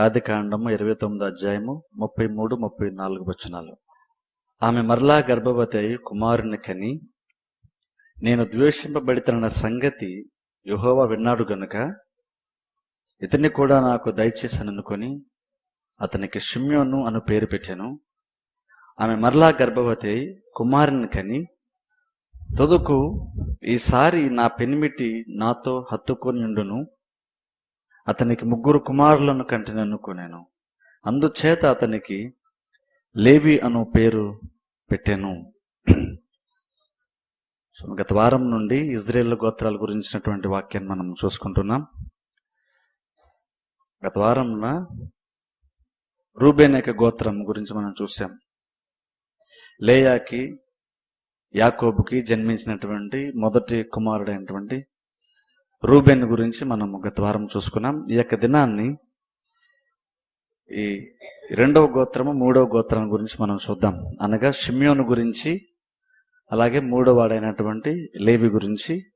ఆది కాండము ఇరవై తొమ్మిది అధ్యాయము ముప్పై మూడు ముప్పై నాలుగు వచనాలు. ఆమె మరలా గర్భవతి అయి కుమారుని కని నేను ద్వేషింపబడితనన్న సంగతి యుహోవా విన్నాడు గనుక ఇతన్ని కూడా నాకు దయచేసననుకొని అతనికి షిమ్యోను అను పేరు పెట్టాను. ఆమె మరలా గర్భవతి అయి కుమారుని కని తొదుకు ఈసారి నా పెనిమిటి నాతో హత్తుకొనిండును అతనికి ముగ్గురు కుమారులను కంటిని అనుకునేను అందుచేత అతనికి లేవి అను పేరు పెట్టాను. గత వారం నుండి ఇజ్రాయేల్ గోత్రాల గురించినటువంటి వాక్యాన్ని మనం చూసుకుంటున్నాం. గత వారంలో రూబేనేక గోత్రం గురించి మనం చూసాం లేయాకి యాకోబుకి జన్మించినటువంటి మొదటి కుమారుడైనటువంటి రూబెన్ గురించి మనం గత వారం చూసుకున్నాం. ఈ యొక్క దినాన్ని ఈ రెండవ గోత్రము మూడవ గోత్రం గురించి మనం చూద్దాం. అనగా షిమ్యోను గురించి అలాగే మూడవ వాడైనటువంటి లేవి గురించి.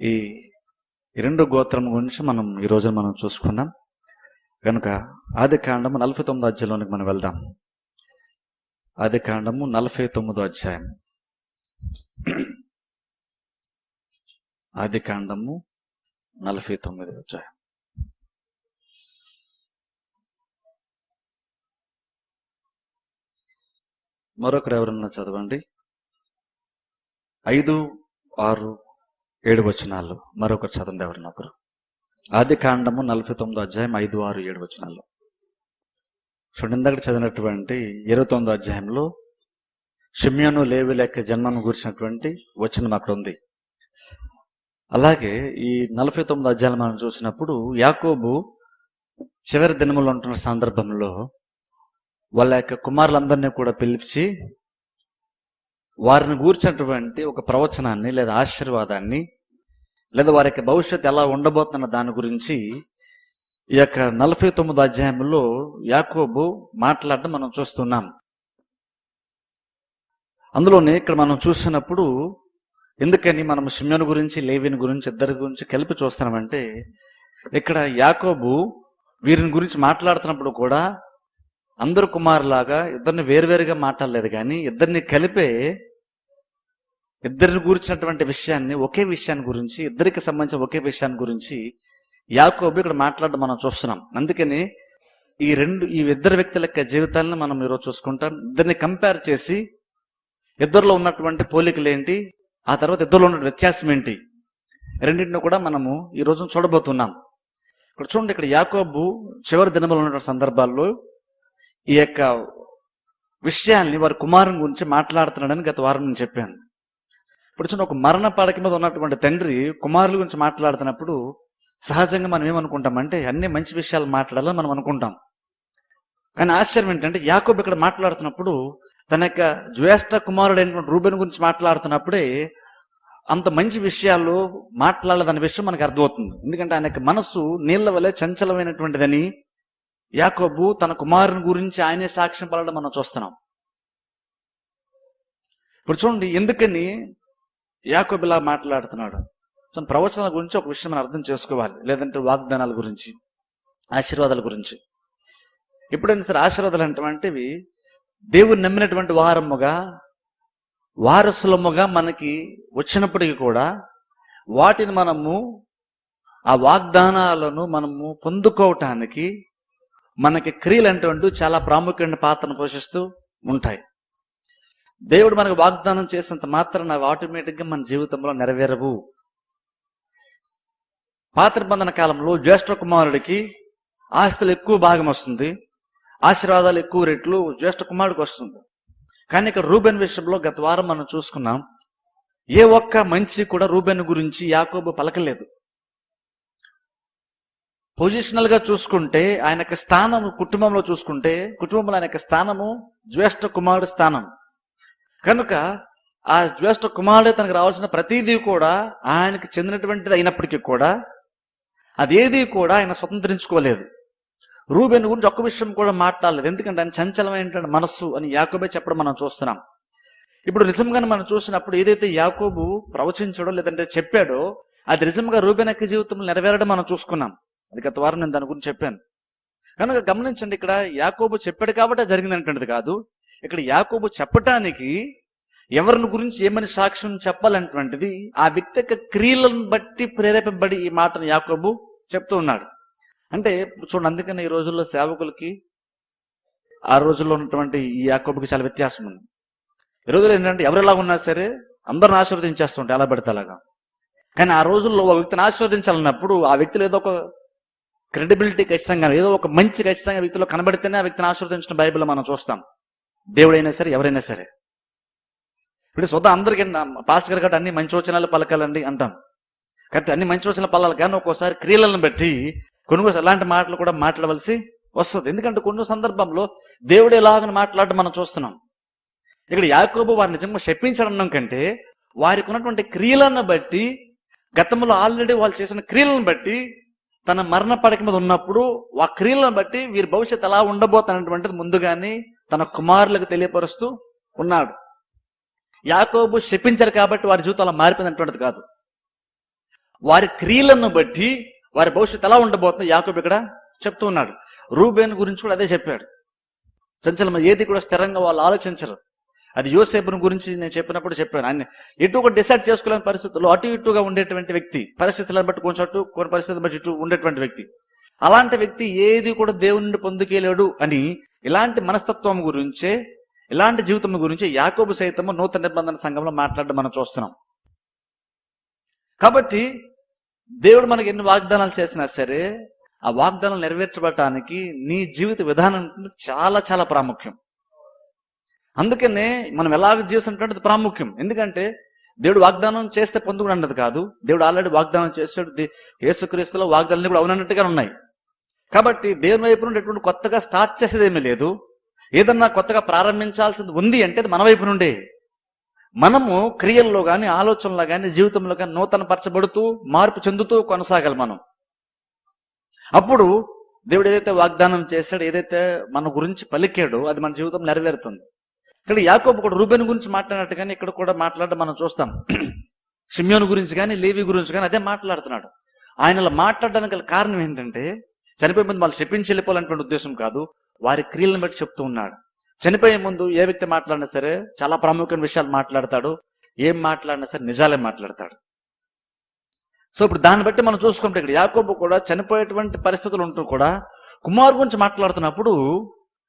ఈ రెండు గోత్రం గురించి మనం ఈ రోజు మనం చూసుకుందాం. కనుక ఆది కాండము నలభై తొమ్మిదో అధ్యాయంలోనికి మనం వెళ్దాం. ఆది కాండము నలభై తొమ్మిదో అధ్యాయం. ఆది కాండము నలభై తొమ్మిది అధ్యాయం. మరొకరు ఎవరన్నా చదవండి? ఐదు ఆరు ఏడు వచనాలు. మరొకరు చదవండి ఎవరన్నా ఒకరు. ఆది కాండము నలభై తొమ్మిదో అధ్యాయం ఐదు ఆరు ఏడు వచనాలు. చూడండి ఇందాక చదివినటువంటి ఇరవై తొమ్మిదో అధ్యాయంలో షిమ్యోను లేవి లెక్క జన్మను గురించినటువంటి వచనం అక్కడ ఉంది. అలాగే ఈ నలభై తొమ్మిది అధ్యాయాలు మనం చూసినప్పుడు యాకోబు చివరి దినములు ఉంటున్న సందర్భంలో వాళ్ళ యొక్క కుమారులందరినీ కూడా పిలిచి వారిని గూర్చినటువంటి ఒక ప్రవచనాన్ని లేదా ఆశీర్వాదాన్ని లేదా వారి యొక్క భవిష్యత్తు ఎలా ఉండబోతున్న దాని గురించి ఈ యొక్క నలభై తొమ్మిది అధ్యాయంలో యాకోబు మాట్లాడటం మనం చూస్తున్నాం. అందులోనే ఇక్కడ మనం చూసినప్పుడు ఎందుకని మనం షిమ్యోను గురించి లేవిని గురించి ఇద్దరి గురించి కలిపి చూస్తున్నామంటే ఇక్కడ యాకోబు వీరిని గురించి మాట్లాడుతున్నప్పుడు కూడా అందరు కుమారులాగా ఇద్దరిని వేరువేరుగా మాట్లాడలేదు కానీ ఇద్దరిని కలిపే ఇద్దరిని గురించినటువంటి విషయాన్ని ఒకే విషయాన్ని గురించి ఇద్దరికి సంబంధించిన ఒకే విషయాన్ని గురించి యాకోబు ఇక్కడ మాట్లాడడం మనం చూస్తున్నాం. అందుకని ఈ రెండు ఈ ఇద్దరు వ్యక్తుల యొక్క జీవితాలను మనం ఈరోజు చూసుకుంటాం. ఇద్దరిని కంపేర్ చేసి ఇద్దరిలో ఉన్నటువంటి పోలికలు ఏంటి? ఆ తర్వాత ఇద్దరులో ఉన్న వ్యత్యాసం ఏంటి? రెండింటిని కూడా మనము ఈ రోజు చూడబోతున్నాం. ఇక్కడ చూడండి ఇక్కడ యాకోబు చివరి దినములు ఉన్న సందర్భాల్లో ఈ యొక్క విషయాల్ని వారి కుమారుని గురించి మాట్లాడుతున్నాడని గత వారం నేను చెప్పాను. ఇప్పుడు చూడండి ఒక మరణ పడక మీద ఉన్నటువంటి తండ్రి కుమారుల గురించి మాట్లాడుతున్నప్పుడు సహజంగా మనం ఏమనుకుంటామంటే అన్ని మంచి విషయాలు మాట్లాడాలని మనం అనుకుంటాం. కానీ ఆశ్చర్యం ఏంటంటే యాకోబు ఇక్కడ మాట్లాడుతున్నప్పుడు తన యొక్క జ్యేష్ఠ కుమారుడైనటువంటి రూబెన్ గురించి మాట్లాడుతున్నప్పుడే అంత మంచి విషయాల్లో మాట్లాడలేదన్న విషయం మనకు అర్థమవుతుంది. ఎందుకంటే ఆయన యొక్క మనస్సు నీళ్ళ వలె చంచలమైనటువంటిదని యాకోబు తన కుమారుని గురించి ఆయనే సాక్ష్యం పడడం మనం చూస్తున్నాం. ఇప్పుడు చూడండి ఎందుకని యాకోబు ఇలా మాట్లాడుతున్నాడు? సో ప్రవచనాల గురించి ఒక విషయం మనం అర్థం చేసుకోవాలి. లేదంటే వాగ్దానాల గురించి ఆశీర్వాదాల గురించి. ఎప్పుడైనా సరే ఆశీర్వాదాలు అంటే దేవుని నమ్మినటువంటి వారముగా వారసులముగా మనకి వచ్చినప్పటికీ కూడా వాటిని మనము ఆ వాగ్దానాలను మనము పొందుకోవటానికి మనకి క్రియలు అంటూ చాలా ప్రాముఖ్యమైన పాత్రను పోషిస్తూ ఉంటాయి. దేవుడు మనకు వాగ్దానం చేసినంత మాత్రం అవి ఆటోమేటిక్గా మన జీవితంలో నెరవేరవు. పాత్ర బంధన కాలంలో జ్యేష్ఠ కుమారుడికి ఆస్తులు ఎక్కువ భాగం వస్తుంది. ఆశీర్వాదాలు ఎక్కువ రెట్లు జ్యేష్ఠ కుమారుడికి వస్తుంది. కానీ ఇక్కడ రూబెన్ విషయంలో గత వారం మనం చూసుకున్నాం ఏ ఒక్క మంచి కూడా రూబెన్ గురించి యాకోబు పలకలేదు. పొజిషనల్గా చూసుకుంటే ఆయన యొక్క స్థానము కుటుంబంలో చూసుకుంటే కుటుంబంలో ఆయన యొక్క స్థానము జ్యేష్ఠ కుమారుడు స్థానం. కనుక ఆ జ్యేష్ఠ కుమారుడు తనకు రావాల్సిన ప్రతిదీ కూడా ఆయనకు చెందినటువంటిది అయినప్పటికీ కూడా అదేది కూడా ఆయన స్వతంత్రించుకోలేదు. రూబెన్ గురించి ఒక్క విషయం కూడా మాట్లాడలేదు. ఎందుకంటే ఆయన చంచలమైనటువంటి మనస్సు అని యాకోబే చెప్పడం మనం చూస్తున్నాం. ఇప్పుడు నిజంగానే మనం చూసినప్పుడు ఏదైతే యాకోబు ప్రవచించడో లేదంటే చెప్పాడో అది నిజంగా రూబెనక్క జీవితంలో నెరవేరడం మనం చూసుకున్నాం. అది గత వారం నేను దాని గురించి చెప్పాను. కనుక గమనించండి ఇక్కడ యాకోబు చెప్పాడు కాబట్టి జరిగింది జరిగిందనేటువంటిది కాదు. ఇక్కడ యాకోబు చెప్పటానికి ఎవరిని గురించి ఏమని సాక్ష్యం చెప్పాలన్నటువంటిది ఆ వ్యక్తి యొక్క క్రియలను బట్టి ప్రేరేపబడి ఈ మాటను యాకోబు చెప్తూ ఉన్నాడు. అంటే చూడండి అందుకని ఈ రోజుల్లో సేవకులకి ఆ రోజుల్లో ఉన్నటువంటి ఈ యాకోబుకి చాలా వ్యత్యాసం ఉంది. ఈ రోజుల్లో ఏంటంటే ఎవరెలా ఉన్నా సరే అందరిని ఆశీర్వదించేస్తుంటే ఎలా పడితే అలాగా. కానీ ఆ రోజుల్లో ఒక వ్యక్తిని ఆశీర్వదించాలన్నప్పుడు ఆ వ్యక్తిలో ఏదో ఒక క్రెడిబిలిటీ ఖచ్చితంగా ఏదో ఒక మంచి ఖచ్చితంగా వ్యక్తిలో కనబడితేనే ఆ వ్యక్తిని ఆశీర్వదించిన బైబిల్ మనం చూస్తాం. దేవుడైనా సరే ఎవరైనా సరే. ఇప్పుడు స్వతः అందరికీ పాస్టర్ గారు గట్రా అన్ని మంచి వచనాలు పలకాలండి అంటాం. కాబట్టి అన్ని మంచి వచనాలు పలకాలి కానీ ఒక్కోసారి క్రియలను బట్టి కొన్ని అలాంటి మాటలు కూడా మాట్లాడవలసి వస్తుంది. ఎందుకంటే కొన్ని సందర్భంలో దేవుడు ఎలాగని మాట్లాడడం మనం చూస్తున్నాం. ఇక్కడ యాకోబు వారి నిజంగా శపించడం కంటే వారికి ఉన్నటువంటి క్రియలను బట్టి గతంలో ఆల్రెడీ వాళ్ళు చేసిన క్రియలను బట్టి తన మరణ పడక మీద ఉన్నప్పుడు ఆ క్రియలను బట్టి వీరి భవిష్యత్తు ఎలా ఉండబోతున్నటువంటిది ముందుగానే తన కుమారులకు తెలియపరుస్తూ ఉన్నాడు. యాకోబు శపించారు కాబట్టి వారి జీవితం అలా మారిపోయినటువంటిది కాదు. వారి క్రియలను బట్టి వారి భవిష్యత్తు ఎలా ఉండబోతుందో యాకబ్ ఇక్కడ చెప్తూ ఉన్నాడు. రూబేన్ గురించి కూడా అదే చెప్పాడు. చంచలం ఏది కూడా స్థిరంగా వాళ్ళు ఆలోచించరు. అది యోసేపుని గురించి నేను చెప్పినప్పుడు చెప్పాను. ఆయన ఎటు ఒక డిసైడ్ చేసుకోలేని పరిస్థితుల్లో అటు ఇటుగా ఉండేటువంటి వ్యక్తి పరిస్థితులను బట్టి కొంచెం అటు కొన్ని పరిస్థితులను బట్టి ఇటు ఉండేటువంటి వ్యక్తి. అలాంటి వ్యక్తి ఏది కూడా దేవుని నుండి పొందుకేలేడు అని ఇలాంటి మనస్తత్వం గురించే ఇలాంటి జీవితం గురించి యాకోబు సైతము నూతన నిబంధన సంఘంలో మాట్లాడడం మనం చూస్తున్నాం. కాబట్టి దేవుడు మనకి ఎన్ని వాగ్దానాలు చేసినా సరే ఆ వాగ్దానాలు నెరవేర్చబడటానికి నీ జీవిత విధానం చాలా చాలా ప్రాముఖ్యం. అందుకనే మనం ఎలాగ జీవిస్తుంటే ప్రాముఖ్యం. ఎందుకంటే దేవుడు వాగ్దానం చేస్తే పొందుకుని అన్నది కాదు. దేవుడు ఆల్రెడీ వాగ్దానం చేసాడు యేసుక్రీస్తులో వాగ్దానాలు కూడా అవునన్నట్టుగా ఉన్నాయి. కాబట్టి దేవుని వైపు నుండి ఎటువంటి కొత్తగా స్టార్ట్ చేసేది ఏమీ లేదు. ఏదన్నా కొత్తగా ప్రారంభించాల్సింది ఉంది అంటే అది మన వైపు నుండే. మనము క్రియల్లో కానీ ఆలోచనలో కానీ జీవితంలో కానీ నూతన పరచబడుతూ మార్పు చెందుతూ కొనసాగాలి మనం. అప్పుడు దేవుడు ఏదైతే వాగ్దానం చేశాడో ఏదైతే మన గురించి పలికాడో అది మన జీవితం నెరవేరుతుంది. ఇక్కడ యాకోబు కూడా రూబెన్ గురించి మాట్లాడినట్టుగానే ఇక్కడ కూడా మాట్లాడడం మనం చూస్తాం. షిమ్యోన్ గురించి కానీ లేవి గురించి కానీ అదే మాట్లాడుతున్నాడు. ఆయన మాట్లాడడానికి గల కారణం ఏంటంటే చనిపోయే ముందు వాళ్ళు చెప్పించి వెళ్ళిపోవాలనేటువంటి ఉద్దేశం కాదు వారి క్రియలను బట్టి చెప్తూ ఉన్నాడు. చనిపోయే ముందు ఏ వ్యక్తి మాట్లాడినా సరే చాలా ప్రాముఖ్యమైన విషయాలు మాట్లాడతాడు. ఏం మాట్లాడినా సరే నిజాలే మాట్లాడతాడు. సో ఇప్పుడు దాన్ని బట్టి మనం చూసుకుంటే ఇక్కడ యాకోబు కూడా చనిపోయేటువంటి పరిస్థితులు ఉంటూ కూడా కుమారు గురించి మాట్లాడుతున్నప్పుడు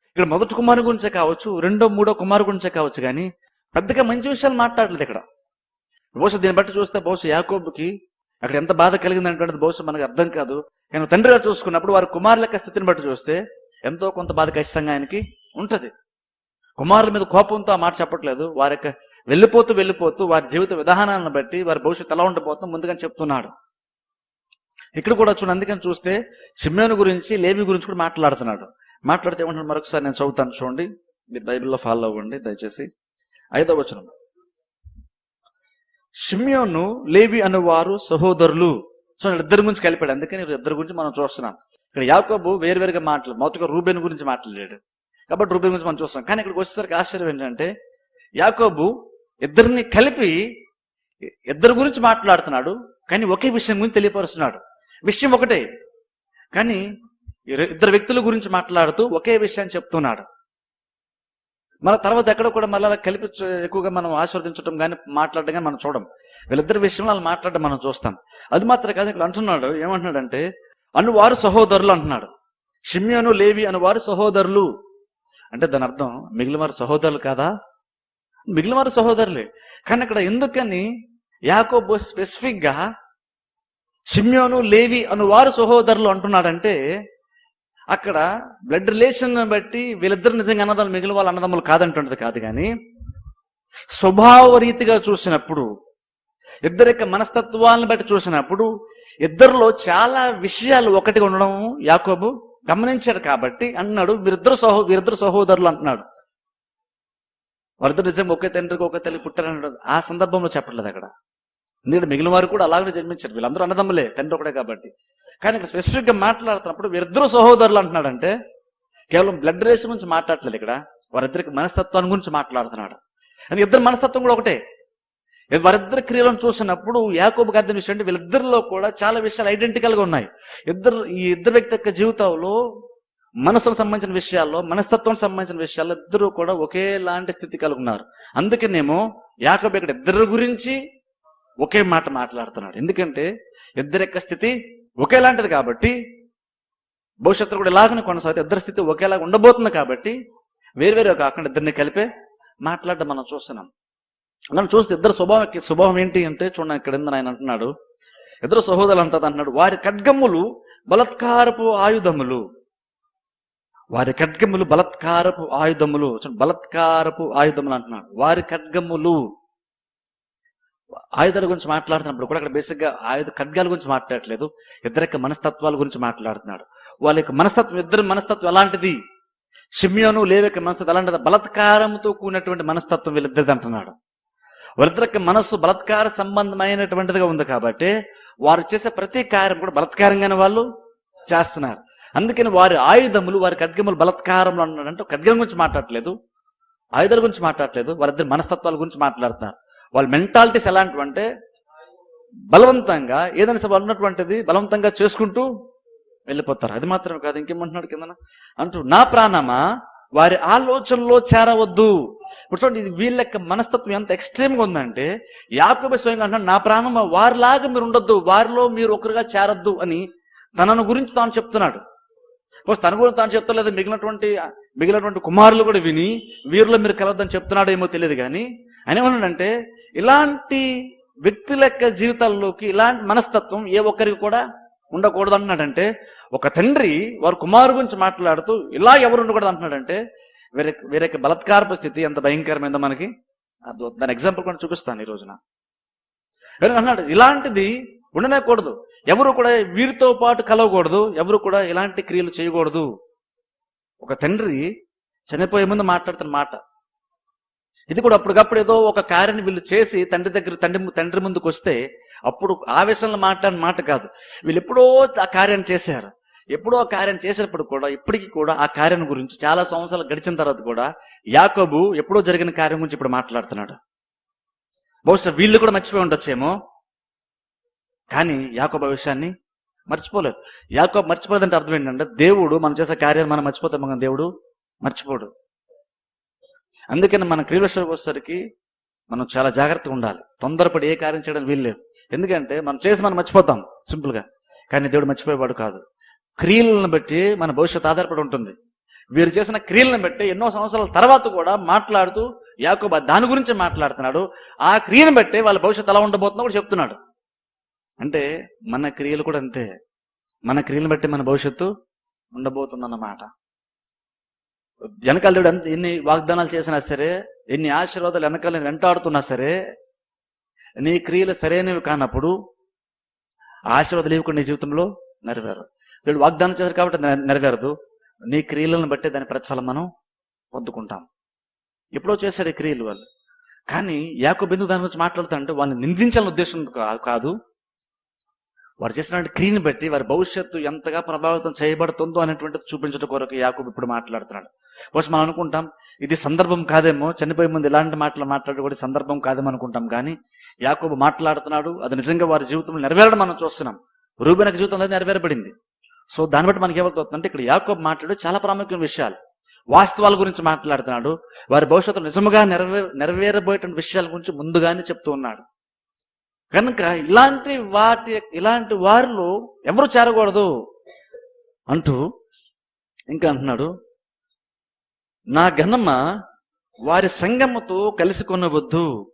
ఇక్కడ మొదటి కుమారు గురించే కావచ్చు రెండో మూడో కుమారు గురించే కావచ్చు కానీ పెద్దగా మంచి విషయాలు మాట్లాడలేదు ఇక్కడ. బహుశా దీన్ని బట్టి చూస్తే బహుశా యాకోబుకి అక్కడ ఎంత బాధ కలిగిందంటే బహుశా మనకు అర్థం కాదు. కానీ తండ్రిగా చూసుకున్నప్పుడు వారి కుమారుల యొక్క స్థితిని బట్టి చూస్తే ఎంతో కొంత బాధ ఖచ్చితంగా ఆయనకి ఉంటది. కుమారుల మీద కోపంతో ఆ మాట చెప్పట్లేదు. వారి యొక్క వెళ్ళిపోతూ వెళ్ళిపోతూ వారి జీవిత విధానాలను బట్టి వారి భవిష్యత్తు ఎలా ఉండబోతుందో ముందుగా చెప్తున్నాడు. ఇక్కడ కూడా చూడండి అందుకని చూస్తే సిమ్యోను గురించి లేవి గురించి కూడా మాట్లాడుతున్నాడు. మాట్లాడితే ఏమంటున్నాడు? మరొకసారి నేను చదువుతాను చూడండి. మీరు బైబిల్లో ఫాలో అవ్వండి దయచేసి. ఐదవ వచనం. షిమ్యోను లేవి అనువారు సహోదరులు. సో ఇద్దరి గురించి కలిపాడు. అందుకని ఇద్దరి గురించి మనం చూస్తున్నాం. ఇక్కడ యాకోబు వేరువేరుగా మాట్లాడు మొదటగా రూబెన్ గురించి మాట్లాడాడు. కాబట్టి రూబెన్ గురించి మనం చూస్తాం కానీ ఇక్కడికి వచ్చేసరికి ఆశ్చర్యం ఏంటంటే యాకోబు ఇద్దరిని కలిపి ఇద్దరి గురించి మాట్లాడుతున్నాడు కానీ ఒకే విషయం గురించి తెలియపరుస్తున్నాడు. విషయం ఒకటే కానీ ఇద్దరు వ్యక్తుల గురించి మాట్లాడుతూ ఒకే విషయాన్ని చెప్తున్నాడు. మన తర్వాత ఎక్కడ కూడా మళ్ళీ అలా కలిపి ఎక్కువగా మనం ఆశీర్వదించడం కానీ మాట్లాడడం కానీ మనం చూడం. వీళ్ళిద్దరి విషయంలో అలా మాట్లాడడం మనం చూస్తాం. అది మాత్రం కాదు ఇక్కడ అంటున్నాడు ఏమంటున్నాడంటే అనువారు సహోదరులు అంటున్నాడు. షిమ్యోను లేవి అనువారు సహోదరులు. అంటే దాని అర్థం మిగిలిన వారు సహోదరులు కాదా? మిగిలిన వారు సహోదరులే. కానీ అక్కడ ఎందుకని యాకోబు స్పెసిఫిక్గా షిమ్యోను లేవి అనువారు సహోదరులు అంటున్నాడంటే అక్కడ బ్లడ్ రిలేషన్ బట్టి వీళ్ళిద్దరు నిజంగా అన్నదమ్ములు మిగిలిన వాళ్ళ అన్నదమ్ములు కాదంటున్నది కాదు కానీ స్వభావ రీతిగా చూసినప్పుడు ఇద్దరి యొక్క మనస్తత్వాలను బట్టి చూసినప్పుడు ఇద్దరిలో చాలా విషయాలు ఒకటి ఉండడం యాకోబు గమనించాడు కాబట్టి అన్నాడు వీరిద్దరు సహో వీరిద్దరు సహోదరులు అంటున్నాడు. వారిద్దరు నిజంగా ఒకే తండ్రికి ఒకే తల్లి పుట్టారన్నాడు ఆ సందర్భంలో చెప్పట్లేదు అక్కడ. ఎందుకంటే మిగిలిన వారు కూడా అలాగనే జన్మించారు. వీళ్ళందరూ అన్నదమ్ములే తండ్రి ఒకటే కాబట్టి. కానీ ఇక్కడ స్పెసిఫిక్గా మాట్లాడుతున్నప్పుడు వీరిద్దరు సహోదరులు అంటున్నాడంటే కేవలం బ్లడ్ రేషన్ గురించి మాట్లాడలేదు ఇక్కడ. వారిద్దరికి మనస్తత్వాన్ని గురించి మాట్లాడుతున్నాడు. అని ఇద్దరు మనస్తత్వం కూడా ఒకటే. వారిద్దరి క్రియలను చూసినప్పుడు యాకోబుకి అర్థం విషయం అంటే వీళ్ళిద్దరిలో కూడా చాలా విషయాలు ఐడెంటికల్గా ఉన్నాయి. ఇద్దరు ఈ ఇద్దరు వ్యక్తి యొక్క జీవితంలో మనసుకు సంబంధించిన విషయాల్లో మనస్తత్వం సంబంధించిన విషయాల్లో ఇద్దరు కూడా ఒకేలాంటి స్థితి కలిగి ఉన్నారు. అందుకనేమో యాకోబు ఇక్కడ ఇద్దరి గురించి ఒకే మాట మాట్లాడుతున్నాడు. ఎందుకంటే ఇద్దరి యొక్క స్థితి ఒకేలాంటిది కాబట్టి భవిష్యత్తు కూడా ఇలాగనే కొనసాగితే ఇద్దరి స్థితి ఒకేలాగా ఉండబోతుంది కాబట్టి వేరువేరు కాకుండా ఇద్దరిని కలిపే మాట్లాడడం మనం చూస్తున్నాం. మనం చూస్తే ఇద్దరు స్వభావం స్వభావం ఏంటి అంటే చూడండి ఇక్కడ ఏందని ఆయన అంటున్నాడు. ఇద్దరు సహోదరులు అంటది అంటున్నాడు. వారి ఖడ్గములు బలత్కారపు ఆయుధములు. వారి ఖడ్గములు బలత్కారపు ఆయుధములు. బలత్కారపు ఆయుధములు అంటున్నాడు. వారి ఖడ్గములు. ఆయుధాల గురించి మాట్లాడుతున్నప్పుడు కూడా అక్కడ బేసిక్గా ఆయుధ ఖడ్గాల గురించి మాట్లాడట్లేదు. ఇద్దరి యొక్క మనస్తత్వాల గురించి మాట్లాడుతున్నాడు. వాళ్ళ యొక్క మనస్తత్వం ఇద్దరి మనస్తత్వం ఎలాంటిది? షిమ్యోను లేవక మనస్తత్వం ఎలాంటిది? బలత్కారంతో కూడినటువంటి మనస్తత్వం వీళ్ళిద్దరిది అంటున్నాడు. వాళ్ళిద్దరి మనస్సు బలత్కార సంబంధమైనటువంటిదిగా ఉంది కాబట్టి వారు చేసే ప్రతి కార్యం కూడా బలత్కారంగానే వాళ్ళు చేస్తున్నారు. అందుకని వారి ఆయుధములు వారి ఖడ్గములు బలత్కారంలో అన్నాడంటే ఖడ్గం గురించి మాట్లాడట్లేదు. ఆయుధాల గురించి మాట్లాడలేదు వారిద్దరి మనస్తత్వాల గురించి మాట్లాడుతున్నారు. వాళ్ళ మెంటాలిటీస్ ఎలాంటివి అంటే బలవంతంగా ఏదైనా సభ ఉన్నటువంటిది బలవంతంగా చేసుకుంటూ వెళ్ళిపోతారు. అది మాత్రమే కాదు ఇంకేమంటున్నాడు కిందన? అంటూ నా ప్రాణమా? వారి ఆలోచనలో చేరవద్దు. ఇప్పుడు చూడండి ఇది వీళ్ళ యొక్క మనస్తత్వం ఎంత ఎక్స్ట్రీమ్గా ఉందంటే యాకోబ స్వయంగా అంటున్నాడు నా ప్రాణం వారిలాగా మీరు ఉండొద్దు వారిలో మీరు ఒకరుగా చేరొద్దు అని తనను గురించి తాను చెప్తున్నాడు. కోర్స్ తన గురించి తాను చెప్తలేదు మిగిలినటువంటి మిగిలినటువంటి కుమారులు కూడా విని వీరిలో మీరు కలవద్దని చెప్తున్నాడో ఏమో తెలియదు కానీ ఆయన ఏమన్నాడంటే ఇలాంటి వ్యక్తుల యొక్క జీవితాల్లోకి ఇలాంటి మనస్తత్వం ఏ ఒక్కరికి కూడా ఉండకూడదు అంటున్నాడంటే ఒక తండ్రి వారి కుమారు గురించి మాట్లాడుతూ ఇలా ఎవరు ఉండకూడదు అంటున్నాడంటే వేరే వేరే బలత్కారపు స్థితి ఎంత భయంకరమైందో మనకి అదో దాని ఎగ్జాంపుల్ కూడా చూపిస్తాను ఈ రోజున. అన్నాడు ఇలాంటిది ఉండనేకూడదు. ఎవరు కూడా వీరితో పాటు కలవకూడదు. ఎవరు కూడా ఇలాంటి క్రియలు చేయకూడదు. ఒక తండ్రి చనిపోయే ముందు మాట్లాడుతున్న మాట. ఇది కూడా అప్పటికప్పుడు ఏదో ఒక కార్యాన్ని వీళ్ళు చేసి తండ్రి దగ్గర తండ్రి తండ్రి ముందుకు వస్తే అప్పుడు ఆవేశంలో మాట్లాడిన మాట కాదు. వీళ్ళు ఎప్పుడో ఆ కార్యాన్ని చేశారు. ఎప్పుడో ఆ కార్యం చేసినప్పుడు కూడా ఇప్పటికీ కూడా ఆ కార్యం గురించి చాలా సంవత్సరాలు గడిచిన తర్వాత కూడా యాకబు ఎప్పుడో జరిగిన కార్యం గురించి ఇప్పుడు మాట్లాడుతున్నాడు. బహుశా వీళ్ళు కూడా మర్చిపోయి ఉండొచ్చేమో. కానీ యాకోబు విషయాన్ని మర్చిపోలేదు. యాకోబు మర్చిపోలేదంటే అర్థం ఏంటంటే దేవుడు మనం చేసే కార్యాలు మనం మర్చిపోతాం కానీ దేవుడు మర్చిపోడు. అందుకని మన క్రియల వచ్చేసరికి మనం చాలా జాగ్రత్తగా ఉండాలి. తొందరపడి ఏ కార్యం చేయడం వీల్లేదు. ఎందుకంటే మనం చేసి మనం మర్చిపోతాం సింపుల్గా. కానీ దేవుడు మర్చిపోయేవాడు కాదు. క్రియలను బట్టి మన భవిష్యత్తు ఆధారపడి ఉంటుంది. వీరు చేసిన క్రియలను బట్టి ఎన్నో సంవత్సరాల తర్వాత కూడా మాట్లాడుతూ యాకోబా దాని గురించి మాట్లాడుతున్నాడు. ఆ క్రియను బట్టి వాళ్ళ భవిష్యత్తు ఎలా ఉండబోతుందో కూడా చెప్తున్నాడు. అంటే మన క్రియలు కూడా అంతే. మన క్రియలను బట్టి మన భవిష్యత్తు ఉండబోతుందన్నమాట. వెనకాల దేవుడు ఎన్ని వాగ్దానాలు చేసినా సరే ఎన్ని ఆశీర్వాదాలు వెనకాల వెంటాడుతున్నా సరే నీ క్రియలు సరైనవి కానప్పుడు ఆశీర్వాదాలు ఇవ్వకుండా నీ జీవితంలో నెరవేరదు దేవుడు వాగ్దానం చేశారు కాబట్టి నెరవేరదు. నీ క్రియలను బట్టి దాని ప్రతిఫలం మనం పొందుకుంటాం. ఎప్పుడో చేశారు ఈ క్రియలు వాళ్ళు. కానీ యాకో బిందు దాని గురించి మాట్లాడుతుంటే వాళ్ళని నిందించాలని ఉద్దేశం కా- కాదు. వారు చేసిన క్రియని బట్టి వారి భవిష్యత్తు ఎంతగా ప్రభావితం చేయబడుతుందో అనేటువంటిది చూపించడం కొరకు యాకూబ్ ఇప్పుడు మాట్లాడుతున్నాడు. బహుశా మనం అనుకుంటాం ఇది సందర్భం కాదేమో చనిపోయే ముందు ఇలాంటి మాటలు మాట్లాడి కూడా సందర్భం కాదేమో అనుకుంటాం కానీ యాకూబ్ మాట్లాడుతున్నాడు అది నిజంగా వారి జీవితంలో నెరవేరడం మనం చూస్తున్నాం. రూబెనకు జీవితం అనేది నెరవేరబడింది. సో దాన్ని బట్టి మనకి ఏమవుతుందంటే ఇక్కడ యాకూబ్ మాట్లాడు చాలా ప్రాముఖ్యమైన విషయాలు. వాస్తవాల గురించి మాట్లాడుతున్నాడు వారి భవిష్యత్తు నిజముగా నెరవే నెరవేరబోయేటువంటి విషయాల గురించి ముందుగానే చెప్తూ ఉన్నాడు. కనుక ఇలాంటి వాటి ఇలాంటి వారిలో ఎవరు చేరకూడదు? అంటూ ఇంకా అంటున్నాడు నా ఘనమ వారి సంగమతో కలిసి కొనవద్దు.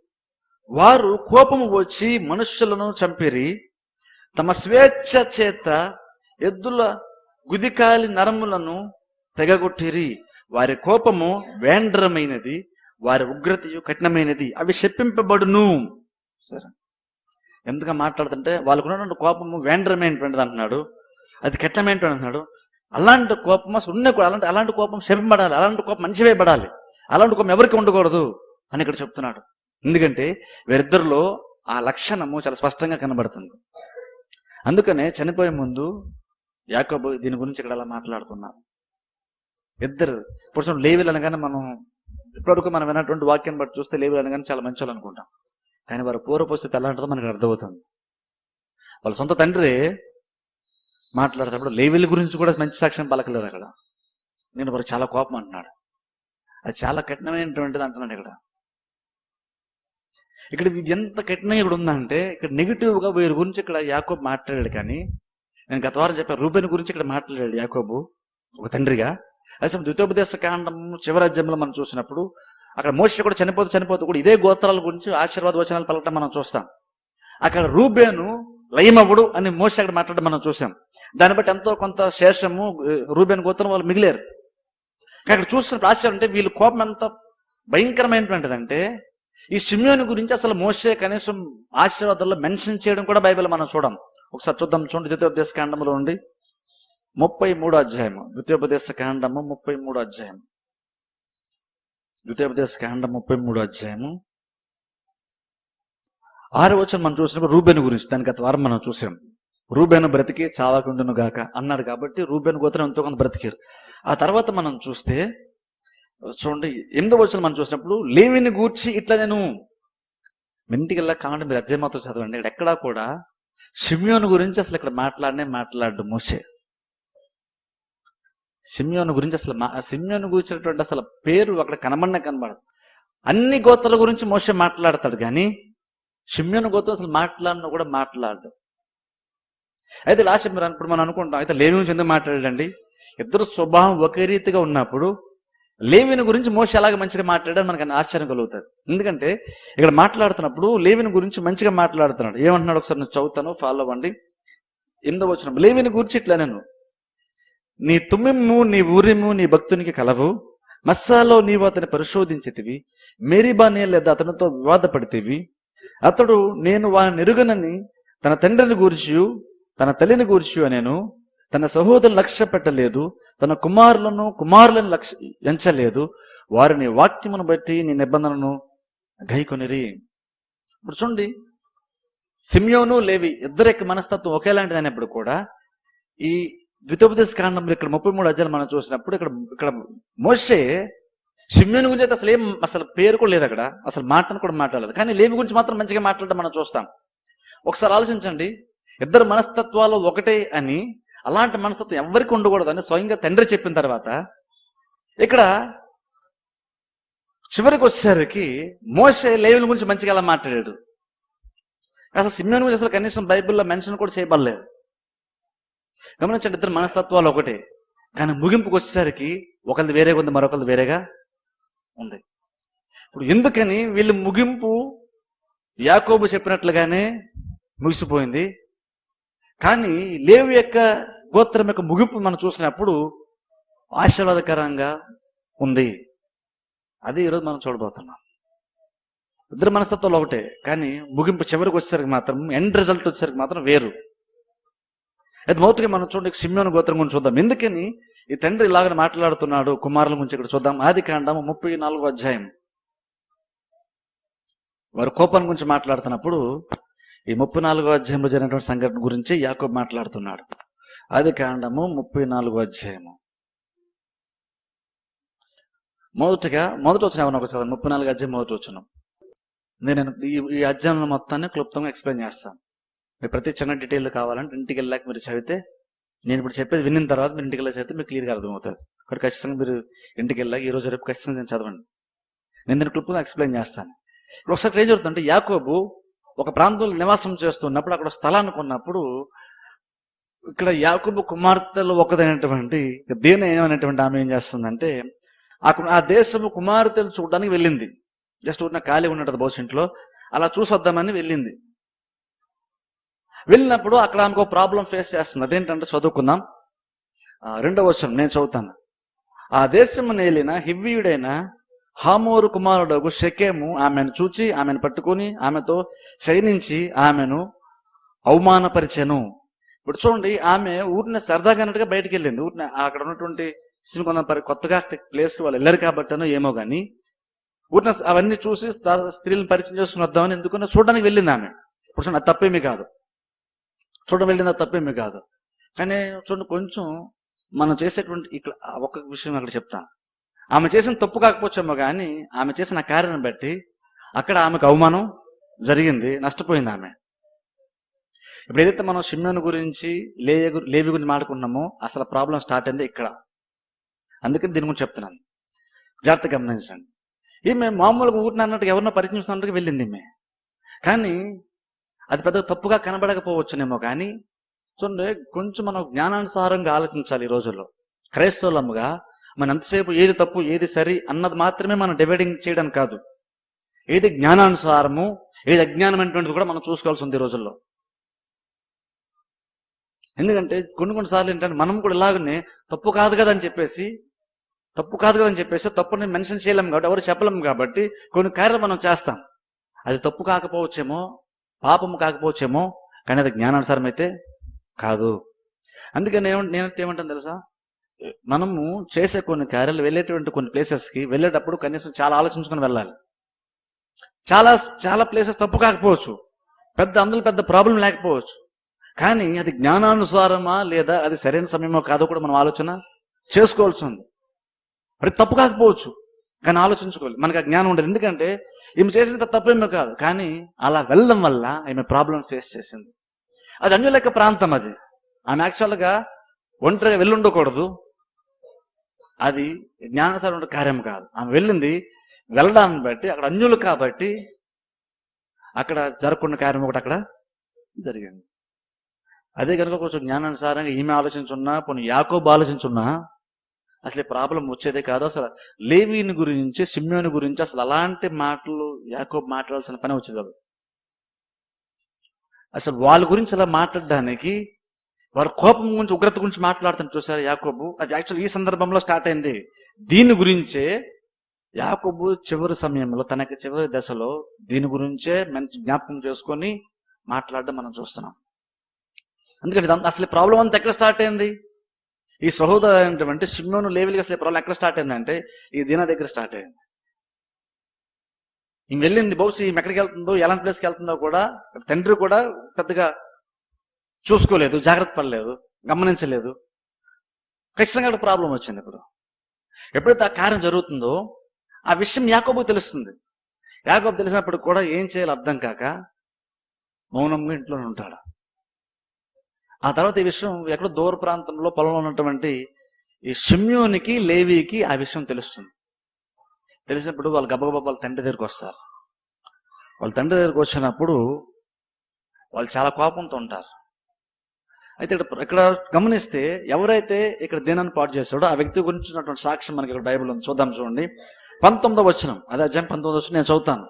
వారు కోపము వచ్చి మనుష్యులను చంపిరి. తమ స్వేచ్ఛ చేత ఎద్దుల గుదికాలి నరములను తెగగొట్టిరి. వారి కోపము వేండ్రమైనది వారి ఉగ్రతయు కఠినమైనది. అవి శప్పింపబడును. సరే. ఎందుకు మాట్లాడుతుంటే వాళ్ళకున్నటువంటి కోపము వేండ్రమైనటువంటిది అంటున్నాడు అది కెట్టమైనటువంటి అంటున్నాడు అలాంటి కోపం అసలు ఉన్న కూడా అలాంటి అలాంటి కోపం శపింపడాలి అలాంటి కోపం మంచివే పడాలి. అలాంటి కోపం ఎవరికి ఉండకూడదు అని ఇక్కడ చెప్తున్నాడు. ఎందుకంటే వీరిద్దరిలో ఆ లక్షణము చాలా స్పష్టంగా కనబడుతుంది. అందుకనే చనిపోయే ముందు యాకబు దీని గురించి ఇక్కడ అలా మాట్లాడుతున్నారు ఇద్దరు ఇప్పుడు లేవీలు అనగానే మనం ఇప్పటివరకు మనం విన్నటువంటి వాక్యం బట్టి చూస్తే లేవులు అనగానే చాలా మంచి వాళ్ళు అనుకుంటాం. కానీ వారి పూర్వ పరిస్థితి ఎలా ఉంటుందో మనకు అర్థమవుతుంది. వాళ్ళ సొంత తండ్రి మాట్లాడేటప్పుడు లేవిల గురించి కూడా మంచి సాక్ష్యం పలకలేదు అక్కడ. నేను వారు చాలా కోపం అంటున్నాడు. అది చాలా కఠినమైనటువంటిది అంటున్నాడు ఇక్కడ. ఇక్కడ ఇది ఎంత కఠినంగా ఇక్కడ ఉందంటే ఇక్కడ నెగిటివ్గా వీరి గురించి ఇక్కడ యాకోబు మాట్లాడాడు కానీ నేను గత వారం చెప్పాను రూబెన్ గురించి ఇక్కడ మాట్లాడాడు యాకోబు ఒక తండ్రిగా. అసలు ద్వితోపదేశ కాండం చివరాజ్యంలో మనం చూసినప్పుడు అక్కడ మోష కూడా చనిపోతూ చనిపోతూ కూడా ఇదే గోత్రాల గురించి ఆశీర్వాద వచనాలు పలకటం మనం చూస్తాం. అక్కడ రూబేను లయమవుడు అని మోష అక్కడ మాట్లాడడం మనం చూసాం దాన్ని బట్టి ఎంతో కొంత శేషము రూబేన్ గోత్రం వాళ్ళు మిగిలేరు. అక్కడ చూస్తున్న ఆశ్చర్యం అంటే వీళ్ళ కోపం ఎంత భయంకరమైనటువంటిదంటే ఈ సిమ్యోని గురించి అసలు మోసే కనీసం ఆశీర్వాదాల్లో మెన్షన్ చేయడం కూడా బైబిల్ మనం చూడం. ఒకసారి చూద్దాం చూడండి ద్వితీయోపదేశ కాండంలో ఉండి. ముప్పై మూడు అధ్యాయము. ద్వితీయోపదేశ కాండము ముప్పై మూడు అధ్యాయం ద్వితీయోపదేశ కాండ ముప్పై మూడు అధ్యాయము. ఆరు వచ్చిన మనం చూసినప్పుడు రూబెన్ గురించి దాని గత వారం మనం చూసాం. రూబెను బ్రతికి చావకుండును గాక అన్నాడు కాబట్టి రూబెన్ గోత్రం ఎంతో కొంత బ్రతికారు. ఆ తర్వాత మనం చూస్తే చూడండి ఎనిమిదో వచ్చిన మనం చూసినప్పుడు లేవిని గూర్చి ఇట్లా నేను ఇంటికి వెళ్ళా మీరు అధ్యయ మాత్రం చదవండి. ఇక్కడ ఎక్కడా కూడా సిమ్యోను గురించి అసలు ఇక్కడ మాట్లాడనే మాట్లాడు మోసే సిమ్యోను గురించి అసలు మా షిమ్యోను గురించినటువంటి అసలు పేరు అక్కడ కనబడిన కనబడదు. అన్ని గోత్రాల గురించి మోసే మాట్లాడతాడు కానీ సిమ్యోను గోత్రం అసలు మాట్లాడిన కూడా మాట్లాడు అయితే లాస్ట్ మీరు ఇప్పుడు మనం అనుకుంటాం అయితే లేవి గురించి ఎందుకు మాట్లాడండి ఇద్దరు స్వభావం ఒకే రీతిగా ఉన్నప్పుడు లేవిని గురించి మోస ఎలాగ మంచిగా మాట్లాడాడు మనకు ఆశ్చర్యం కలుగుతుంది. ఎందుకంటే ఇక్కడ మాట్లాడుతున్నప్పుడు లేవిని గురించి మంచిగా మాట్లాడుతున్నాడు. ఏమంటున్నాడు ఒకసారి నేను చదువుతాను ఫాలో అవ్వండి. ఎనిమిదో వచ్చిన లేవిని గురించి ఇట్లా నేను నీ తుమ్మిమ్ము నీ ఊరిము నీ భక్తునికి కలవు. మస్సాలో నీవు అతని పరిశోధించితివి. మేరీబానే లేదా అతనితో వివాదపడితివి. అతడు నేను వాని నెరుగనని తన తండ్రిని గూర్చియు తన తల్లిని గూర్చియు అనేను. తన సహోదరుని లక్ష్య పెట్టలేదు. తన కుమారులను కుమారులను లక్ష్య ఎంచలేదు. వారిని వాక్యమును బట్టి నీ నిబంధనను గైకొనిరి ఇప్పుడు చూడండి. సిమ్యోను లేవి ఇద్దరికి మనస్తత్వం ఒకేలాంటిది అయినప్పుడు కూడా ఈ ద్వితోపదేశ కాండంలో ఇక్కడ ముప్పై మూడు అధ్యాయులు మనం చూసినప్పుడు ఇక్కడ ఇక్కడ మోషే సిమ్యోని గురించి అయితే అసలు ఏం అసలు పేరు కూడా లేదు అక్కడ. అసలు మాటను కూడా మాట్లాడలేదు. కానీ లేవి గురించి మాత్రం మంచిగా మాట్లాడడం మనం చూస్తాం. ఒకసారి ఆలోచించండి. ఇద్దరు మనస్తత్వాలు ఒకటే అని అలాంటి మనస్తత్వం ఎవరికి ఉండకూడదని స్వయంగా తండ్రి చెప్పిన తర్వాత ఇక్కడ చివరికి వచ్చేసరికి మోసే లేవుల గురించి మంచిగా అలా మాట్లాడాడు. అసలు సిమ్యోని గురించి అసలు కనీసం బైబిల్లో మెన్షన్ కూడా చేయబడలేదు. గమనించండి ఇద్దరు మనస్తత్వాలు ఒకటే. కానీ ముగింపుకు వచ్చేసరికి ఒకరిది వేరేగా ఉంది మరొకరిది వేరేగా ఉంది. ఇప్పుడు ఎందుకని వీళ్ళు ముగింపు యాకోబు చెప్పినట్లుగానే ముగిసిపోయింది. కానీ లేవి యొక్క గోత్రం యొక్క ముగింపు మనం చూసినప్పుడు ఆశీర్వాదకరంగా ఉంది. అది ఈరోజు మనం చూడబోతున్నాం. ఇద్దరు మనస్తత్వాలు ఒకటే కానీ ముగింపు చివరికి వచ్చేసరికి మాత్రం ఎండ్ రిజల్ట్ వచ్చేసరికి మాత్రం వేరు. అయితే మొదటిగా మనం చూడండి సిమ్యోను గోత్రం గురించి చూద్దాం. ఎందుకని? ఈ తండ్రి ఇలాగ మాట్లాడుతున్నాడు కుమారుల గురించి ఇక్కడ చూద్దాం. ఆది కాండం ముప్పై నాలుగో అధ్యాయం. వారు కోపం గురించి మాట్లాడుతున్నప్పుడు ఈ ముప్పై నాలుగో అధ్యాయంలో జరిగినటువంటి సంఘటన గురించి యాకోబ్ మాట్లాడుతున్నాడు. ఆది కాండము ముప్పై నాలుగో అధ్యాయము. మొదటిగా మొదట వచ్చిన ఏమన్నా ఒక చదవండి. ముప్పై నాలుగు అధ్యాయం మొదటి వచ్చిన నేను ఈ ఈ అధ్యాయంలో మొత్తాన్ని క్లుప్తంగా ఎక్స్ప్లెయిన్ చేస్తాను. మీరు ప్రతి చిన్న డీటెయిల్ కావాలంటే ఇంటికి వెళ్ళాక మీరు చదివితే నేను ఇప్పుడు చెప్పేది విన్న తర్వాత మీరు ఇంటికి వెళ్ళి చదివితే మీకు క్లియర్గా అర్థమవుతుంది. ఇక్కడ ఖచ్చితంగా మీరు ఇంటికి వెళ్ళాక ఈ రోజు రేపు ఖచ్చితంగా నేను చదవండి. నేను దీన్ని క్లుప్తంగా ఎక్స్ప్లెయిన్ చేస్తాను. ఇప్పుడు ఒకసారి ఏం జరుగుతుందంటే యాకోబు ఒక ప్రాంతంలో నివాసం చేస్తున్నప్పుడు అక్కడ స్థలాన్ని కొన్నప్పుడు ఇక్కడ యాకోబు కుమార్తెలు ఒకదైనటువంటి దేని ఏమైనటువంటి ఆమె ఏం చేస్తుందంటే అక్కడ ఆ దేశము కుమార్తెలు చూడడానికి వెళ్ళింది. జస్ట్ ఉన్న ఖాళీ ఉన్నట్టు బహుశా ఇంట్లో అలా చూసొద్దామని వెళ్ళింది. వెళ్ళినప్పుడు అక్కడ ఆమెకు ప్రాబ్లం ఫేస్ చేస్తుంది. అదేంటంటే చదువుకుందాం. రెండవ వచనం నేను చదువుతాను. ఆ దేశము నేలిన హివ్వీయుడైన హామోరు కుమారుడు షకేము ఆమెను చూచి ఆమెను పట్టుకొని ఆమెతో శయనించి ఆమెను అవమానపరిచెను. ఇప్పుడు చూడండి ఆమె ఊరిని సరదాగా అన్నట్టుగా బయటికి వెళ్ళింది. ఊరిని అక్కడ ఉన్నటువంటి శ్రీకొండ పరి- కొత్తగా ప్లేస్ వాళ్ళు వెళ్ళారు కాబట్టనో ఏమో కానీ ఊరిన అవన్నీ చూసి స్త్రీలను పరిచయం చేసుకుని వద్దామని ఎందుకన్నా చూడడానికి వెళ్ళింది ఆమె. ఇప్పుడు చూడండి అది తప్పేమీ కాదు. చూడడం వెళ్ళిందా తప్పేమీ కాదు. కానీ చూడండి కొంచెం మనం చేసేటువంటి ఇక్కడ ఆ ఒక్క విషయం అక్కడ చెప్తాను. ఆమె చేసిన తప్పు కాకపోవచ్చేమో కానీ ఆమె చేసిన కార్యాన్ని బట్టి అక్కడ ఆమెకు అవమానం జరిగింది నష్టపోయింది ఆమె. ఇప్పుడు ఏదైతే మనం షిమ్యోన్ గురించి లేవి లేవి గురించి మాట్లాడుకున్నామో అసలు ప్రాబ్లం స్టార్ట్ అయింది ఇక్కడ. అందుకని దీని గురించి చెప్తున్నాను. జాగ్రత్త గమనించండి. ఈమె మామూలుగా ఊరిని అన్నట్టు ఎవరినో పరిచయం వెళ్ళింది ఈమె. కానీ అది పెద్ద తప్పుగా కనబడకపోవచ్చునేమో కానీ చూడండి కొంచెం మనం జ్ఞానానుసారంగా ఆలోచించాలి ఈ రోజుల్లో. క్రైస్తవులముగా మనం ఎంతసేపు ఏది తప్పు ఏది సరి అన్నది మాత్రమే మనం డివైడింగ్ చేయడం కాదు. ఏది జ్ఞానానుసారము ఏది అజ్ఞానమైనటువంటిది కూడా మనం చూసుకోవాల్సి ఉంది ఈ రోజుల్లో. ఎందుకంటే కొన్ని కొన్నిసార్లు ఏంటంటే మనం కూడా ఇలాగనే తప్పు కాదు కదా అని చెప్పేసి తప్పు కాదు కదా అని చెప్పేసి తప్పుని మెన్షన్ చేయలేము కాబట్టి ఎవరు చెప్పలేము కాబట్టి కొన్ని కార్యాలు మనం చేస్తాం. అది తప్పు కాకపోవచ్చేమో పాపము కాకపోవచ్చేమో కానీ అది జ్ఞానానుసారం అయితే కాదు. అందుకని నేను నేను ఏమంటాను తెలుసా? మనము చేసే కొన్ని కార్యాలు వెళ్ళేటువంటి కొన్ని ప్లేసెస్కి వెళ్ళేటప్పుడు కనీసం చాలా ఆలోచించుకొని వెళ్ళాలి. చాలా చాలా ప్లేసెస్ తప్పు కాకపోవచ్చు. పెద్ద అందులో పెద్ద ప్రాబ్లం లేకపోవచ్చు. కానీ అది జ్ఞానానుసారమా లేదా అది సరైన సమయమో కాదో కూడా మనం ఆలోచన చేసుకోవాల్సి ఉంది. అది తప్పు కాకపోవచ్చు. కానీ ఆలోచించుకోవాలి. మనకు ఆ జ్ఞానం ఉండదు. ఎందుకంటే ఈమె చేసింది తప్పేమో కాదు. కానీ అలా వెళ్ళడం వల్ల ఈమె ప్రాబ్లం ఫేస్ చేసింది. అది అన్యులెక్క ప్రాంతం అది. ఆమె యాక్చువల్గా ఒంటరిగా వెళ్ళి ఉండకూడదు అది జ్ఞానసారం ఉండే కార్యం కాదు. ఆమె వెళ్ళింది వెళ్ళడాన్ని బట్టి అక్కడ అన్యులు కాబట్టి అక్కడ జరగకుండా కార్యం ఒకటి అక్కడ జరిగింది. అదే కనుక కొంచెం జ్ఞానానుసారంగా ఈమె ఆలోచించున్నా పోనీ యాకోబు ఆలోచించున్నా అసలు ఈ ప్రాబ్లం వచ్చేదే కాదు. అసలు లేవీని గురించి సిమ్యోని గురించి అసలు అలాంటి మాటలు యాకోబ్ మాట్లాడాల్సిన పని వచ్చేది అసలు వాళ్ళ గురించి అలా మాట్లాడడానికి వారి కోపం గురించి ఉగ్రత గురించి మాట్లాడుతాను చూసారు యాకోబు? అది యాక్చువల్ ఈ సందర్భంలో స్టార్ట్ అయింది. దీని గురించే యాకోబు చివరి సమయంలో తనకి చివరి దశలో దీని గురించే మంచి జ్ఞాపకం చేసుకొని మాట్లాడడం మనం చూస్తున్నాం. ఎందుకంటే అసలు ప్రాబ్లం అంతా ఎక్కడ స్టార్ట్ అయింది? ఈ సహోదరు అయినటువంటి సిమ్మోను లేవెల్గా అసలు ప్రాబ్లం ఎక్కడ స్టార్ట్ అయిందంటే ఈ దీనా దగ్గర స్టార్ట్ అయింది. ఈమె వెళ్ళింది బహుశా ఈమె ఎక్కడికి వెళ్తుందో ఎలాంటి ప్లేస్కి వెళ్తుందో కూడా తండ్రి కూడా పెద్దగా చూసుకోలేదు జాగ్రత్త పడలేదు గమనించలేదు. ఖచ్చితంగా ప్రాబ్లం వచ్చింది ఇప్పుడు. ఎప్పుడైతే ఆ కార్యం జరుగుతుందో ఆ విషయం యాకోబు తెలుస్తుంది. యాకోబు తెలిసినప్పుడు కూడా ఏం చేయాలో అర్థం కాక మౌనంగా ఇంట్లోనే ఉంటాడు. ఆ తర్వాత ఈ విషయం ఎక్కడో దూర ప్రాంతంలో పొలంలో ఉన్నటువంటి ఈ షిమ్యోనికి లేవీకి ఆ విషయం తెలుస్తుంది. తెలిసినప్పుడు వాళ్ళు గబగబా వాళ్ళ తండ్రి దగ్గరికి వస్తారు. వాళ్ళ తండ్రి దగ్గరికి వచ్చినప్పుడు వాళ్ళు చాలా కోపంతో ఉంటారు. అయితే ఇక్కడ ఇక్కడ గమనిస్తే ఎవరైతే ఇక్కడ దేనాన్ని పాటు చేస్తాడో ఆ వ్యక్తి గురించి ఉన్నటువంటి సాక్ష్యం మనకి ఇక్కడ బైబిల్ ఉంది. చూద్దాం చూడండి. పంతొమ్మిదో వచ్చినం అదే అధ్యాయం పంతొమ్మిది వచ్చిన నేను చదువుతాను.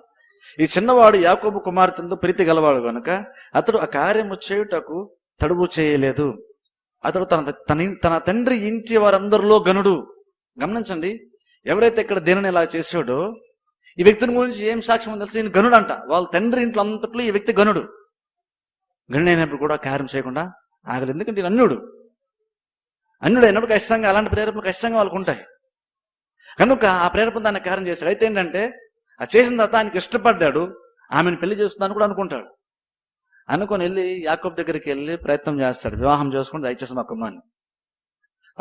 ఈ చిన్నవాడు యాకోబు కుమార్తెందు ప్రీతి గలవాడు కనుక అతడు ఆ కార్యము చేయుటకు తడువు చేయలేదు. అతడు తన తన తన తండ్రి ఇంటి వారందరిలో గనుడు గమనించండి ఎవరైతే ఇక్కడ దేనిని ఇలా చేసాడో ఈ వ్యక్తిని గురించి ఏం సాక్ష్యం తెలిసి? ఈయన గనుడు అంట వాళ్ళ తండ్రి ఇంట్లో అంతట్లో ఈ వ్యక్తి గనుడు గనుడైనప్పుడు అయినప్పుడు కూడా కార్యం చేయకుండా ఆగలేదు. ఎందుకంటే అన్యుడు. అన్యుడు అయినప్పుడు ఖచ్చితంగా అలాంటి ప్రేరేపణలు ఖచ్చితంగా వాళ్ళకు ఉంటాయి. కనుక ఆ ప్రేరేపణ దాన్ని కార్యం చేశాడు. అయితే ఏంటంటే ఆ చేసిన తర్వాత ఆయనకి ఇష్టపడ్డాడు. ఆమెను పెళ్ళి చేస్తుందని కూడా అనుకుంటాడు. అనుకొని వెళ్ళి యాకబ్ దగ్గరికి వెళ్ళి ప్రయత్నం చేస్తాడు. వివాహం చేసుకుని దయచేసి మా కుమ్మాన్ని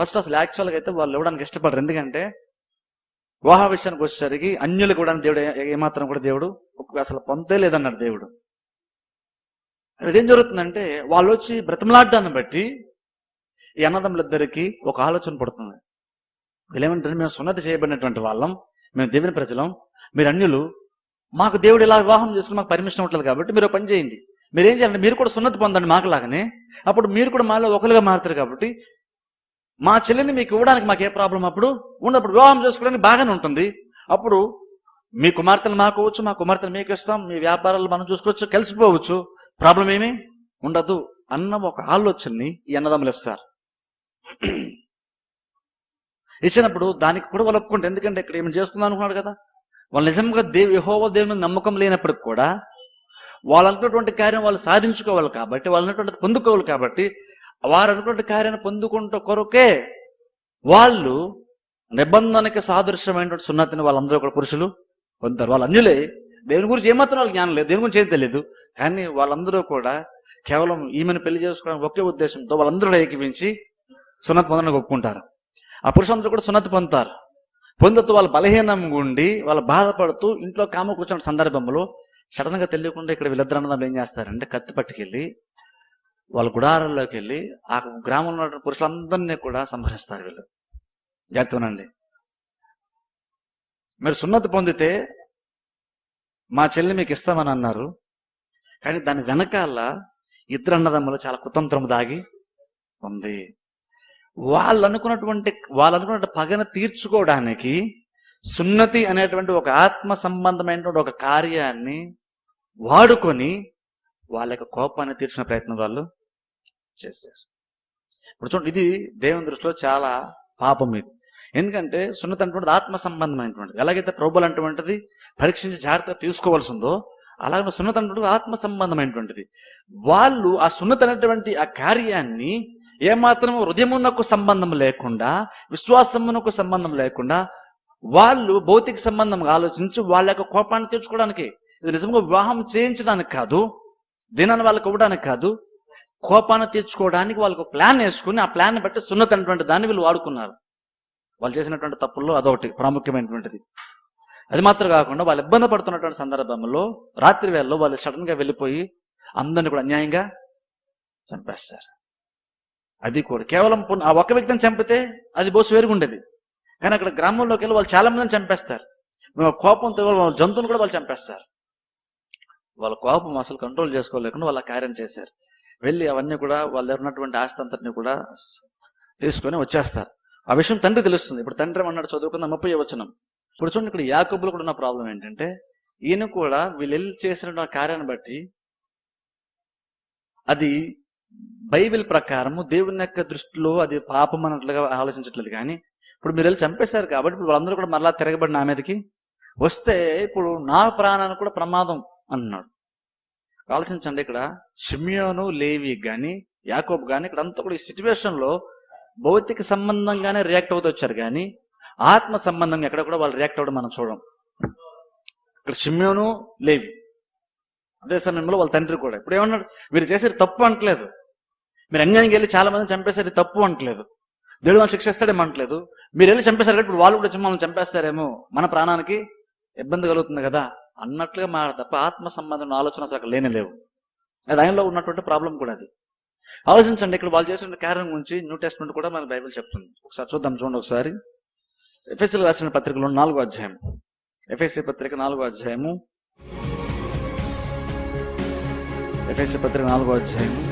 ఫస్ట్ అసలు యాక్చువల్గా అయితే వాళ్ళు ఇవ్వడానికి ఇష్టపడరు. ఎందుకంటే వివాహ విషయానికి వచ్చేసరికి అన్యులు కూడా దేవుడు ఏమాత్రం కూడా దేవుడు అసలు పొందే లేదన్నాడు దేవుడు. అదేం జరుగుతుందంటే వాళ్ళు వచ్చి బ్రతమలాడ్డాన్ని బట్టి ఈ అన్నదమ్ములిద్దరికి ఒక ఆలోచన పడుతుంది. వీళ్ళేమంటారు? మేము సున్నతి చేయబడినటువంటి వాళ్ళం. మేము దేవుని ప్రజలం. మీరు అన్యులు. మాకు దేవుడు ఇలా వివాహం చేసుకుని మాకు పర్మిషన్ ఉండలేదు కాబట్టి మీరు పని చేయండి. మీరేం చేయాలంటే మీరు కూడా సున్నతి పొందండి మాకులాగానే. అప్పుడు మీరు కూడా మాలో ఒకరుగా మారుతారు కాబట్టి మా చెల్లిని మీకు ఇవ్వడానికి మాకు ఏ ప్రాబ్లం అప్పుడు? ఉన్నప్పుడు వివాహం చేసుకోవడానికి బాగానే ఉంటుంది. అప్పుడు మీ కుమార్తెలు మాకు మా కుమార్తెలు మీకు ఇస్తాం మీ వ్యాపారాలు మనం చూసుకోవచ్చు కలిసిపోవచ్చు. ప్రాబ్లం ఏమీ? ఉండదు అన్న ఒక ఆలోచనని ఈ అన్నదమ్ములు ఇస్తారు. ఇచ్చినప్పుడు దానికి కూడా వాళ్ళు ఒప్పుకుంటారు. ఎందుకంటే ఇక్కడ ఏమి చేసుకుందాం అనుకున్నాడు కదా. వాళ్ళు నిజంగా దేవి యహోవ దేవుని నమ్మకం లేనప్పటికి కూడా వాళ్ళు అనుకున్నటువంటి కార్యం వాళ్ళు సాధించుకోవాలి కాబట్టి వాళ్ళు అనుకున్నటువంటి పొందుకోవాలి కాబట్టి వారు అనుకున్న కార్యాన్ని పొందుకుంట కొరకే వాళ్ళు నిబంధనకి సాదృశ్యమైనటువంటి సున్నతిని వాళ్ళందరూ కూడా పురుషులు పొందుతారు. వాళ్ళు అన్యులే. దేవుని గురించి ఏమాత్రం వాళ్ళకి జ్ఞానం లేదు. దేవుని గురించి ఏం తెలియదు. కానీ వాళ్ళందరూ కూడా కేవలం ఈమెను పెళ్ళి చేసుకోవడానికి ఒకే ఉద్దేశంతో వాళ్ళందరూ ఏకీవించి సున్నతి పొందడానికి ఒప్పుకుంటారు. ఆ పురుషులందరూ కూడా సున్నతి పొందుతారు. పొందుతూ వాళ్ళ బలహీనం ఉండి వాళ్ళు బాధపడుతూ ఇంట్లో కామ కూర్చున్న సందర్భంలో సడన్గా తెలియకుండా ఇక్కడ వీళ్ళిద్దరు అన్నదమ్ములు ఏం చేస్తారంటే కత్తి పట్టుకెళ్ళి వాళ్ళ గుడారాల్లోకి వెళ్ళి ఆ గ్రామంలో ఉన్న పురుషులందరినీ కూడా సంహరిస్తారు వీళ్ళు. జాగ్రత్తనండి మీరు సున్నతి పొందితే మా చెల్లి మీకు ఇస్తామని అన్నారు. కానీ దాని వెనకాల ఇద్దరు అన్నదమ్ములు చాలా కుతంత్రం దాగి ఉంది. వాళ్ళు అనుకున్నటువంటి వాళ్ళు అనుకున్నటువంటి పగన తీర్చుకోవడానికి సున్నతి అనేటువంటి ఒక ఆత్మ సంబంధమైనటువంటి ఒక కార్యాన్ని వాడుకొని వాళ్ళ యొక్క కోపాన్ని తీర్చిన ప్రయత్నం వాళ్ళు చేశారు. ఇప్పుడు చూడండి ఇది దేవుని దృష్టిలో చాలా పాపం ఇది. ఎందుకంటే సున్నత అనేటువంటిది ఆత్మ సంబంధమైనటువంటిది. ఎలాగైతే ప్రభులు అటువంటిది పరీక్షించి జాగ్రత్తగా తీసుకోవాల్సి ఉందో అలాగే సున్నత అనేటువంటిది ఆత్మ సంబంధమైనటువంటిది. వాళ్ళు ఆ సున్నత అనేటువంటి ఆ కార్యాన్ని ఏమాత్రం హృదయమునకు సంబంధం లేకుండా విశ్వాసమునకు సంబంధం లేకుండా వాళ్ళు భౌతిక సంబంధంగా ఆలోచించి వాళ్ళ యొక్క కోపాన్ని తీర్చుకోవడానికి ఇది నిజంగా వివాహం చేయించడానికి కాదు దినాన్ని వాళ్ళకి ఇవ్వడానికి కాదు కోపాన్ని తీర్చుకోవడానికి వాళ్ళకు ప్లాన్ వేసుకుని ఆ ప్లాన్ బట్టి సున్నత అనేటువంటి దాన్ని వీళ్ళు వాడుకున్నారు. వాళ్ళు చేసినటువంటి తప్పుల్లో అదొకటి ప్రాముఖ్యమైనటువంటిది. అది మాత్రం కాకుండా వాళ్ళు ఇబ్బంది పడుతున్నటువంటి సందర్భంలో రాత్రి వేళలో వాళ్ళు సడన్గా వెళ్ళిపోయి అందరిని కూడా అన్యాయంగా చంపేస్తారు. అది కూడా. కేవలం పున్- ఆ ఒక్క వ్యక్తిని చంపితే అది బోసు వేరుగుండేది. కానీ అక్కడ గ్రామంలోకి వెళ్ళి వాళ్ళు చాలా మందిని చంపేస్తారు. మేము కోపంతో వాళ్ళ జంతువులు కూడా వాళ్ళు చంపేస్తారు. వాళ్ళ కోపం అసలు కంట్రోల్ చేసుకోలేకుండా వాళ్ళ కార్యం చేశారు. వెళ్ళి అవన్నీ కూడా వాళ్ళ దగ్గర ఉన్నటువంటి ఆస్తి అంతటిని కూడా తీసుకొని వచ్చేస్తారు. ఆ విషయం తండ్రి తెలుస్తుంది. ఇప్పుడు తండ్రి అన్నాడు చదువుకుందాం ముప్పై వచ్చినాం ఇప్పుడు చూడండి ఇక్కడ యాకబులు కూడా ఉన్న ప్రాబ్లం ఏంటంటే ఈయన కూడా వీళ్ళు వెళ్ళి చేసిన కార్యాన్ని బట్టి అది బైబిల్ ప్రకారము దేవుని యొక్క దృష్టిలో అది పాపం అన్నట్లుగా ఆలోచించట్లేదు కానీ ఇప్పుడు మీరు వెళ్ళి చంపేశారు కాబట్టి ఇప్పుడు వాళ్ళందరూ కూడా మరలా తిరగబడి నా మీదకి వస్తే ఇప్పుడు నా ప్రాణానికి కూడా ప్రమాదం. అన్నాడు. ఆలోచించండి ఇక్కడ షిమియోను లేవి గాని యాకోబ్ గాని ఇక్కడ అంతా కూడా ఈ సిచ్యువేషన్లో భౌతిక సంబంధంగానే రియాక్ట్ అవుతూ వచ్చారు కానీ ఆత్మ సంబంధంగా ఎక్కడ కూడా వాళ్ళు రియాక్ట్ అవ్వడం మనం చూడం. ఇక్కడ షిమ్యోను లేవి. అదే సమయంలో వాళ్ళ తండ్రి కూడా. ఇప్పుడు ఏమన్నాడు? మీరు చేసేది తప్పు అంటలేదు. మీరు అన్యాయంగా వెళ్ళి చాలా మంది చంపేశారు ఇది తప్పు అంటలేదు. దేవుడు మనం శిక్షిస్తాడేమో అంటలేదు. మీరు వెళ్ళి చంపేశారు కాబట్టి ఇప్పుడు వాళ్ళు కూడా వచ్చి మనం చంపేస్తారేమో. మన ప్రాణానికి ఇబ్బంది కలుగుతుంది కదా. అన్నట్లుగా మాట తప్ప ఆత్మ సంబంధం ఆలోచన అసలు అక్కడ లేనే లేవు. అది ఆయనలో ఉన్నటువంటి ప్రాబ్లం కూడా అది. ఆలోచించండి ఇక్కడ వాళ్ళు చేసిన కార్యం గురించి న్యూ టెస్ట్మెంట్ కూడా మన బైబిల్ చెప్తుంది. ఒకసారి చూద్దాం చూడండి ఒకసారి. ఎఫ్ఎస్సీలు రాసిన పత్రికలో నాలుగో అధ్యాయం ఎఫ్ఎస్సీ పత్రిక నాలుగో అధ్యాయము. ఎఫ్ఎస్సీ పత్రిక నాలుగో అధ్యాయము.